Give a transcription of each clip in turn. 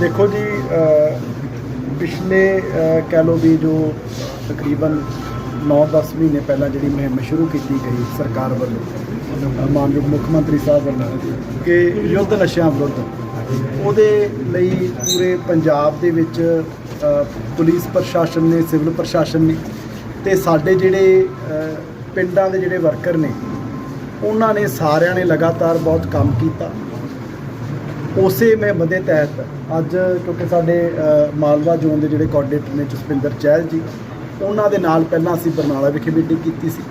ਦੇਖੋ ਜੀ ਪਿਛਲੇ ਕਹਿ ਲਓ ਵੀ ਜੋ ਤਕਰੀਬਨ 9-10 ਮਹੀਨੇ ਪਹਿਲਾਂ ਜਿਹੜੀ ਮੁਹਿੰਮ ਸ਼ੁਰੂ ਕੀਤੀ ਗਈ ਸਰਕਾਰ ਵੱਲੋਂ ਮਾਨਯੋਗ ਮੁੱਖ ਮੰਤਰੀ ਸਾਹਿਬ ਵੱਲੋਂ, ਕਿ ਯੁੱਧ ਨਸ਼ਿਆਂ ਵਿਰੁੱਧ, ਉਹਦੇ ਲਈ ਪੂਰੇ ਪੰਜਾਬ ਦੇ ਵਿੱਚ ਪੁਲਿਸ ਪ੍ਰਸ਼ਾਸਨ ਨੇ, ਸਿਵਲ ਪ੍ਰਸ਼ਾਸਨ ਨੇ, ਤੇ ਸਾਡੇ ਜਿਹੜੇ ਪਿੰਡਾਂ ਦੇ ਜਿਹੜੇ ਵਰਕਰ ਨੇ, ਉਹਨਾਂ ਨੇ ਸਾਰਿਆਂ ਨੇ ਲਗਾਤਾਰ ਬਹੁਤ ਕੰਮ ਕੀਤਾ। ਉਸੇ ਮੈਂ ਮਦੇ ਤਹਿਤ ਅੱਜ ਕਿਉਂਕਿ ਸਾਡੇ ਮਾਲਵਾ ਜ਼ੋਨ ਦੇ ਜਿਹੜੇ ਕੋਆਰਡੀਨੇਟਰ ਨੇ ਜਸਪਿੰਦਰ ਚਹਿਲ ਜੀ, ਉਹਨਾਂ ਦੇ ਨਾਲ ਪਹਿਲਾਂ ਅਸੀਂ ਬਰਨਾਲਾ ਵਿਖੇ ਮੀਟਿੰਗ ਕੀਤੀ ਸੀ।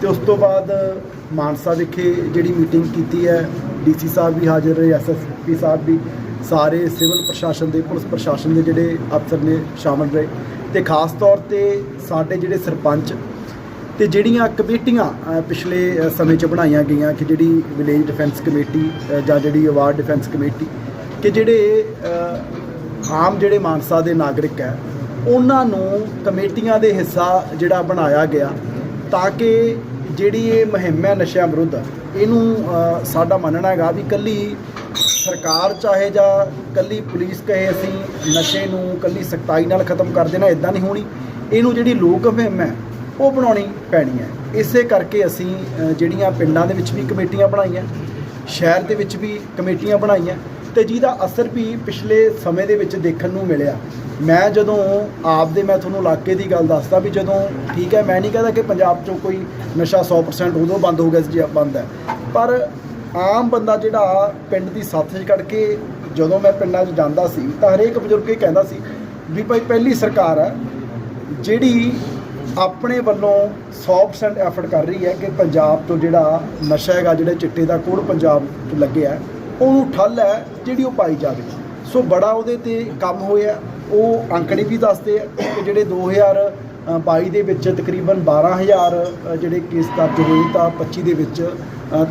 ਤੇ ਉਸ ਤੋਂ ਬਾਅਦ ਮਾਨਸਾ ਵਿਖੇ ਜਿਹੜੀ ਮੀਟਿੰਗ ਕੀਤੀ ਹੈ, ਡੀਸੀ ਸਾਹਿਬ ਵੀ ਹਾਜ਼ਰ ਰਹੇ ਐਸਐਸਪੀ ਸਾਹਿਬ ਵੀ, ਸਾਰੇ ਸਿਵਲ ਪ੍ਰਸ਼ਾਸਨ ਦੇ, ਪੁਲਿਸ ਪ੍ਰਸ਼ਾਸਨ ਦੇ ਜਿਹੜੇ ਅਫਸਰ ਨੇ ਸ਼ਾਮਲ ਰਹੇ। ਤੇ ਖਾਸ ਤੌਰ ਤੇ ਸਾਡੇ ਜਿਹੜੇ ਸਰਪੰਚ ਤੇ ਜਿਹੜੀਆਂ ਕਮੇਟੀਆਂ ਪਿਛਲੇ ਸਮੇਂ 'ਚ ਬਣਾਈਆਂ ਗਈਆਂ ਕਿ ਜਿਹੜੀ ਵਿਲੇਜ ਡਿਫੈਂਸ ਕਮੇਟੀ ਜਾਂ ਜਿਹੜੀ ਅਵਾਰਡ ਡਿਫੈਂਸ ਕਮੇਟੀ ਕਿ ਜਿਹੜੇ ਆਮ ਜਿਹੜੇ ਮਾਨਸਾ ਦੇ ਨਾਗਰਿਕ ਹੈ, ਉਹਨਾਂ ਨੂੰ ਕਮੇਟੀਆਂ ਦੇ ਹਿੱਸਾ ਜਿਹੜਾ ਬਣਾਇਆ ਗਿਆ ਤਾਂ ਕਿ ਜਿਹੜੀ ਇਹ ਮੁਹਿੰਮ ਹੈ ਨਸ਼ਿਆਂ ਵਿਰੁੱਧ, ਇਹਨੂੰ ਸਾਡਾ ਮੰਨਣਾ ਹੈਗਾ ਵੀ ਕੱਲੀ ਸਰਕਾਰ ਚਾਹੇ ਜਾਂ ਕੱਲੀ ਪੁਲਿਸ ਕਹੇ ਅਸੀਂ ਨਸ਼ੇ ਨੂੰ ਕੱਲੀ ਸਖਤਾਈ ਨਾਲ ਖਤਮ ਕਰ ਦੇਣਾ ਇਦਾਂ ਨਹੀਂ ਹੋਣੀ। ਇਹਨੂੰ ਜਿਹੜੀ ਲੋਕ ਮੁਹਿੰਮ ਹੈ ਉਹ ਬਣਾਉਣੀ ਪੈਣੀ ਹੈ। ਇਸੇ ਕਰਕੇ ਅਸੀਂ ਜਿਹੜੀਆਂ ਪਿੰਡਾਂ ਦੇ ਵਿੱਚ ਵੀ ਕਮੇਟੀਆਂ ਬਣਾਈਆਂ, ਸ਼ਹਿਰ ਦੇ ਵਿੱਚ ਵੀ ਕਮੇਟੀਆਂ ਬਣਾਈਆਂ ਤੇ ਜਿਹਦਾ ਅਸਰ ਵੀ ਪਿਛਲੇ ਸਮੇਂ ਦੇ ਵਿੱਚ ਦੇਖਣ ਨੂੰ ਮਿਲਿਆ। ਮੈਂ ਜਦੋਂ ਆਪ ਦੇ, ਮੈਂ ਤੁਹਾਨੂੰ ਇਲਾਕੇ ਦੀ ਗੱਲ ਦੱਸਦਾ ਵੀ ਜਦੋਂ ਠੀਕ ਹੈ, ਮੈਂ ਨਹੀਂ ਕਹਿੰਦਾ ਕਿ ਪੰਜਾਬ 'ਚੋਂ ਕੋਈ ਨਸ਼ਾ 100% ਉਦੋਂ ਬੰਦ ਹੋ ਗਿਆ ਸੀ, ਜੇ ਬੰਦ ਹੈ। ਪਰ ਆਮ ਬੰਦਾ ਜਿਹੜਾ ਪਿੰਡ ਦੀ ਸੱਥ 'ਚ ਕੱਢ ਕੇ ਜਦੋਂ ਮੈਂ ਪਿੰਡਾਂ 'ਚ ਜਾਂਦਾ ਸੀ, ਤਾਂ ਹਰੇਕ ਬਜ਼ੁਰਗ ਇਹ ਕਹਿੰਦਾ ਸੀ ਵੀ ਭਾਈ ਪਹਿਲੀ ਸਰਕਾਰ ਹੈ, ਜਿਹੜੀ ਆਪਣੇ ਵੱਲੋਂ 100% ਐਫਰਟ ਕਰ ਰਹੀ ਹੈ ਕਿ ਪੰਜਾਬ ਤੋਂ ਜਿਹੜਾ ਨਸ਼ਾ ਹੈਗਾ ਜਿਹੜਾ ਚਿੱਟੇ ਦਾ ਕੋੜ ਪੰਜਾਬ 'ਚ ਲੱਗਿਆ ਉਹਨੂੰ ਠੱਲ ਹੈ ਜਿਹੜੀ ਉਹ ਪਾਈ ਜਾਵੇ ਸੋ ਬੜਾ ਉਹਦੇ ਤੇ ਕੰਮ ਹੋਇਆ ਉਹ ਅੰਕੜੇ ਵੀ ਦੱਸਦੇ ਆ ਕਿ ਜਿਹੜੇ 2022 ਦੇ ਵਿੱਚ ਤਕਰੀਬਨ 12000 ਅ, ਜਿਹੜੇ ਕੇਸ ਦਰਜ ਹੋਏ ਤਾਂ 25 ਦੇ ਵਿੱਚ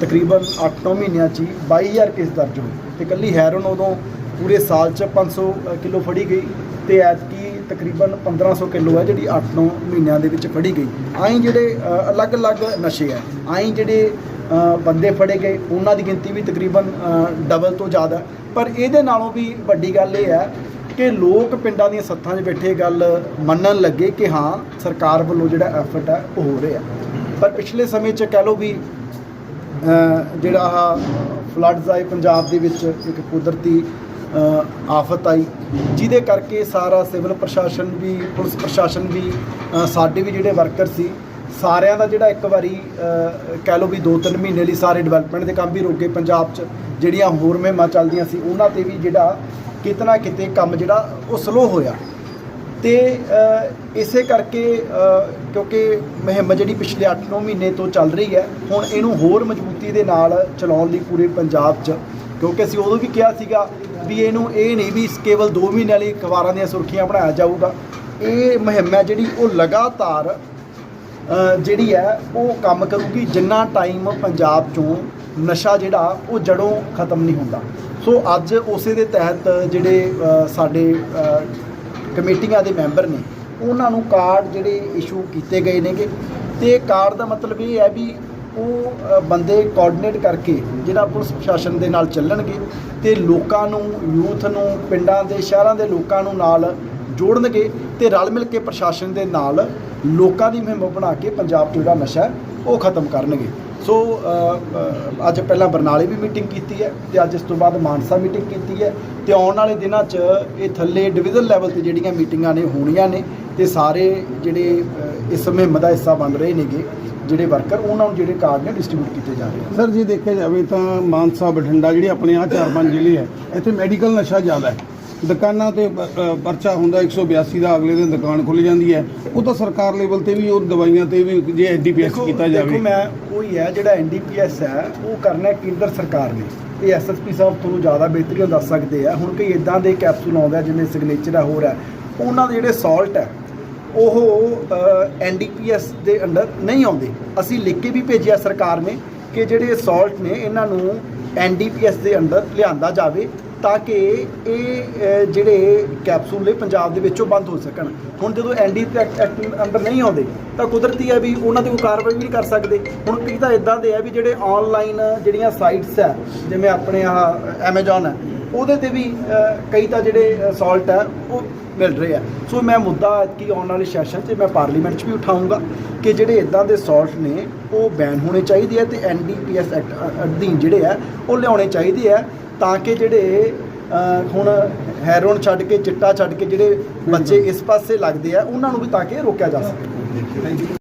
ਤਕਰੀਬਨ 8-9 ਮਹੀਨਿਆਂ 'ਚ ਹੀ 22000 ਕੇਸ ਦਰਜ ਹੋਏ। ਤੇ ਕੱਲੀ ਹੈਰੋਨ ਉਦੋਂ ਪੂਰੇ ਸਾਲ 'ਚ 500 ਕਿਲੋ ਫੜੀ ਗਈ। ਤੇ ਐਤਕੀ ਤਕਰੀਬਨ 1500 ਕਿਲੋ ਹੈ, ਜਿਹੜੀ 8-9 ਮਹੀਨਿਆਂ ਦੇ ਵਿੱਚ ਫੜੀ ਗਈ। ਆਈ ਜਿਹੜੇ ਅਲੱਗ-ਅਲੱਗ ਨਸ਼ੇ ਹੈ। ਆਈ ਜਿਹੜੇ ਬੰਦੇ ਫੜੇ ਗਏ, ਉਹਨਾਂ ਦੀ ਗਿਣਤੀ ਵੀ ਤਕਰੀਬਨ ਡਬਲ ਤੋਂ ਜ਼ਿਆਦਾ ਪਰ ਇਹਦੇ ਨਾਲੋਂ ਵੀ ਵੱਡੀ ਗੱਲ ਇਹ ਹੈ ਕਿ ਲੋਕ ਪਿੰਡਾਂ ਦੀਆਂ ਸੱਥਾਂ 'ਚ ਬੈਠੇ ਗੱਲ ਮੰਨਣ ਲੱਗੇ ਕਿ ਹਾਂ, ਸਰਕਾਰ ਵੱਲੋਂ ਜਿਹੜਾ ਐਫਰਟ ਹੈ, ਉਹ ਹੋ ਰਿਹਾ ਪਰ ਪਿਛਲੇ ਸਮੇਂ 'ਚ ਕਹਿ ਲਓ ਵੀ ਜਿਹੜਾ ਆ ਫਲੱਡਸ ਆਏ ਪੰਜਾਬ ਦੇ ਵਿੱਚ ਇੱਕ ਕੁਦਰਤੀ ਆਫਤ ਆਈ। ਜਿਹਦੇ ਕਰਕੇ ਸਾਰਾ ਸਿਵਲ ਪ੍ਰਸ਼ਾਸਨ ਵੀ, ਪੁਲਿਸ ਪ੍ਰਸ਼ਾਸਨ ਵੀ ਸਾਡੇ ਵੀ ਜਿਹੜੇ ਵਰਕਰ ਸੀ, ਸਾਰਿਆਂ ਦਾ ਜਿਹੜਾ ਇੱਕ ਵਾਰੀ ਕਹਿ ਲਓ ਵੀ 2-3 ਮਹੀਨੇ ਲਈ ਸਾਰੇ ਡਿਵੈਲਪਮੈਂਟ ਦੇ ਕੰਮ ਵੀ ਰੁਕ ਗਏ ਪੰਜਾਬ 'ਚ। ਜਿਹੜੀਆਂ ਹੋਰ ਮੁਹਿੰਮਾਂ ਚੱਲਦੀਆਂ ਸੀ, ਉਹਨਾਂ ਤੇ ਵੀ ਜਿਹੜਾ ਕਿਤਨਾ ਕਿਤੇ ਕੰਮ ਜਿਹੜਾ ਉਹ ਸਲੋ ਹੋਇਆ। ਤੇ ਇਸੇ ਕਰਕੇ ਕਿਉਂਕਿ ਮੁਹਿੰਮ ਜਿਹੜੀ ਪਿਛਲੇ 8-9 ਮਹੀਨੇ ਤੋਂ ਚੱਲ ਰਹੀ ਹੈ, ਹੁਣ ਇਹਨੂੰ ਹੋਰ ਮਜ਼ਬੂਤੀ ਦੇ ਨਾਲ ਚਲਾਉਣ ਲਈ ਪੂਰੇ ਪੰਜਾਬ 'ਚ। ਕਿਉਂਕਿ ਅਸੀਂ ਉਦੋਂ ਵੀ ਕਿਹਾ ਸੀਗਾ ਵੀ ਇਹਨੂੰ ਇਹ ਨਹੀਂ ਵੀ ਕੇਵਲ 2 ਮਹੀਨਿਆਂ ਲਈ ਅਖਬਾਰਾਂ ਦੀਆਂ ਸੁਰਖੀਆਂ ਬਣਾਇਆ ਜਾਊਗਾ। ਇਹ ਮੁਹਿੰਮ ਹੈ ਜਿਹੜੀ ਉਹ ਲਗਾਤਾਰ ਜਿਹੜੀ ਹੈ ਉਹ ਕੰਮ ਕਰੂਗੀ, ਜਿੰਨਾ ਟਾਈਮ ਪੰਜਾਬ 'ਚੋਂ ਨਸ਼ਾ ਜਿਹੜਾ, ਉਹ ਜੜੋਂ ਖਤਮ ਨਹੀਂ ਹੁੰਦਾ। ਸੋ ਅੱਜ ਉਸੇ ਦੇ ਤਹਿਤ ਜਿਹੜੇ ਸਾਡੇ ਕਮੇਟੀਆਂ ਦੇ ਮੈਂਬਰ ਨੇ, ਉਹਨਾਂ ਨੂੰ ਕਾਰਡ ਜਿਹੜੇ ਇਸ਼ੂ ਕੀਤੇ ਗਏ ਨੇਗੇ। ਤੇ ਕਾਰਡ ਦਾ ਮਤਲਬ ਇਹ ਹੈ ਵੀ ਉਹ ਬੰਦੇ ਕੋਆਰਡੀਨੇਟ ਕਰਕੇ ਜਿਹੜਾ ਪੁਲਿਸ ਪ੍ਰਸ਼ਾਸਨ ਦੇ ਨਾਲ ਚੱਲਣਗੇ ਤੇ ਲੋਕਾਂ ਨੂੰ, ਯੂਥ ਨੂੰ, ਪਿੰਡਾਂ ਦੇ, ਸ਼ਹਿਰਾਂ ਦੇ ਲੋਕਾਂ ਨੂੰ ਨਾਲ ਜੋੜਨਗੇ ਤੇ ਰਲ ਮਿਲ ਕੇ ਪ੍ਰਸ਼ਾਸਨ ਦੇ ਨਾਲ ਲੋਕਾਂ ਦੀ ਮੁਹਿੰਮ ਬਣਾ ਕੇ ਪੰਜਾਬ 'ਚ ਜਿਹੜਾ ਨਸ਼ਾ ਉਹ ਖਤਮ ਕਰਨਗੇ। ਸੋ ਅੱਜ ਪਹਿਲਾਂ ਬਰਨਾਲੇ ਵੀ ਮੀਟਿੰਗ ਕੀਤੀ ਹੈ ਤੇ ਅੱਜ ਇਸ ਤੋਂ ਬਾਅਦ ਮਾਨਸਾ ਮੀਟਿੰਗ ਕੀਤੀ ਹੈ ਤੇ ਆਉਣ ਵਾਲੇ ਦਿਨਾਂ 'ਚ ਇਹ ਥੱਲੇ ਡਿਵੀਜ਼ਨ ਲੈਵਲ ਤੇ ਜਿਹੜੀਆਂ ਮੀਟਿੰਗਾਂ ਨੇ, ਹੋਣੀਆਂ ਨੇ ਤੇ ਸਾਰੇ ਜਿਹੜੇ ਇਸ ਮੁਹਿੰਮ ਦਾ ਹਿੱਸਾ ਬਣ ਰਹੇ ਨੇਗੇ। ਜਿਹੜੇ ਵਰਕਰ ਉਹਨਾਂ ਨੂੰ ਜਿਹੜੇ ਕਾਰਡ ਨੇ ਡਿਸਟ੍ਰੀਬਿਊਟ ਕੀਤੇ ਜਾ ਰਹੇ ਨੇ। ਸਰ ਜੇ ਦੇਖਿਆ ਜਾਵੇ ਤਾਂ ਮਾਨਸਾ ਬਠਿੰਡਾ ਜਿਹੜੀ ਆਪਣੇ ਆ ਚਾਰ ਪੰਜ ਜ਼ਿਲ੍ਹੇ ਹੈ ਇੱਥੇ ਮੈਡੀਕਲ ਨਸ਼ਾ ਜ਼ਿਆਦਾ ਹੈ। ਦੁਕਾਨਾਂ ਤੇ ਪਰਚਾ ਹੁੰਦਾ 182 ਦਾ ਅਗਲੇ ਦਿਨ ਦੁਕਾਨ ਖੁੱਲ ਜਾਂਦੀ ਹੈ। ਉਹ ਤਾਂ ਸਰਕਾਰ ਲੈਵਲ ਤੇ ਵੀ ਉਹ ਦਵਾਈਆਂ ਤੇ ਵੀ ਜੇ ਐਸਡੀਪੀਐਸ ਦੇਖੋ- ਕੀਤਾ ਦੇਖੋ ਜਾਵੇ ਮੈਂ ਉਹੀ ਹੈ ਜਿਹੜਾ ਐਨਡੀਪੀਐਸ ਹੈ ਉਹ ਕਰਨਾ ਕੇਂਦਰ ਸਰਕਾਰ ਨੇ। ਇਹ ਐਸਐਸਪੀ ਸਾਹਿਬ ਤੁਹਾਨੂੰ ਜ਼ਿਆਦਾ ਬਿਹਤਰੀਨ ਦੱਸ ਸਕਦੇ ਆ। ਹੁਣ ਕਈ ਇਦਾਂ ਦੇ ਕੈਪਸੂਲ ਆਉਂਦੇ ਆ ਜਿਵੇਂ ਸਿਗਨੇਚਰ ਹੈ ਹੋਰ ਹੈ ਉਹਨਾਂ ਦੇ ਜਿਹੜੇ ਸਾਲਟ ਹੈ ਉਹ ਐਨਡੀਪੀਐਸ ਦੇ ਅੰਡਰ ਨਹੀਂ ਆਉਂਦੇ। ਅਸੀਂ ਲਿਖ ਕੇ ਵੀ ਭੇਜਿਆ ਸਰਕਾਰ ਨੇ ਕਿ ਜਿਹੜੇ ਸਾਲਟ ਨੇ, ਇਹਨਾਂ ਨੂੰ ਐਨਡੀਪੀਐਸ ਦੇ ਅੰਡਰ ਲਿਆਂਦਾ ਜਾਵੇ ਤਾਂ ਕਿ ਇਹ ਜਿਹੜੇ ਕੈਪਸੂਲ ਨੇ ਪੰਜਾਬ ਦੇ ਵਿੱਚੋਂ ਬੰਦ ਹੋ ਸਕਣ। ਹੁਣ ਜਦੋਂ ਐਨਡੀ ਐਕਟ ਅੰਦਰ ਨਹੀਂ ਆਉਂਦੇ, ਤਾਂ ਕੁਦਰਤੀ ਹੈ ਵੀ ਉਹਨਾਂ ਤੇ ਕੋਈ ਕਾਰਵਾਈ ਨਹੀਂ ਕਰ ਸਕਦੇ। ਹੁਣ ਕਈ ਤਾਂ ਇਦਾਂ ਦੇ ਆ ਵੀ ਜਿਹੜੇ ਆਨਲਾਈਨ ਜਿਹੜੀਆਂ ਸਾਈਟਸ ਹੈ, ਜਿਵੇਂ ਆਪਣੇ ਆਹ ਐਮਾਜ਼ਨ ਹੈ ਉਹਦੇ ਤੇ ਵੀ ਕਈ ਤਾਂ ਜਿਹੜੇ ਸਾਲਟ ਹੈ ਉਹ ਮਿਲ ਰਹੇ ਆ। ਸੋ ਮੈਂ ਮੁੱਦਾ ਕੀ ਆਉਣ ਵਾਲੇ ਸੈਸ਼ਨ 'ਚ ਮੈਂ ਪਾਰਲੀਮੈਂਟ 'ਚ ਵੀ ਉਠਾਊਂਗਾ ਕਿ ਜਿਹੜੇ ਇਦਾਂ ਦੇ ਸਾਲਟ ਨੇ ਉਹ ਬੈਨ ਹੋਣੇ ਚਾਹੀਦੇ ਆ ਤੇ ਐਨਡੀਪੀਐਸ ਐਕਟ ਅਧੀਨ ਜਿਹੜੇ ਆ ਉਹ ਲਿਆਉਣੇ ਚਾਹੀਦੇ ਆ ਤਾਂ ਕਿ ਜਿਹੜੇ ਹੁਣ ਹੈਰੋਨ ਛੱਡ ਕੇ ਚਿੱਟਾ ਛੱਡ ਕੇ ਜਿਹੜੇ ਬੱਚੇ ਇਸ ਪਾਸੇ ਲੱਗਦੇ ਆ ਉਹਨਾਂ ਨੂੰ ਵੀ ਤਾਂ ਕਿ ਰੋਕਿਆ ਜਾ ਸਕੇ।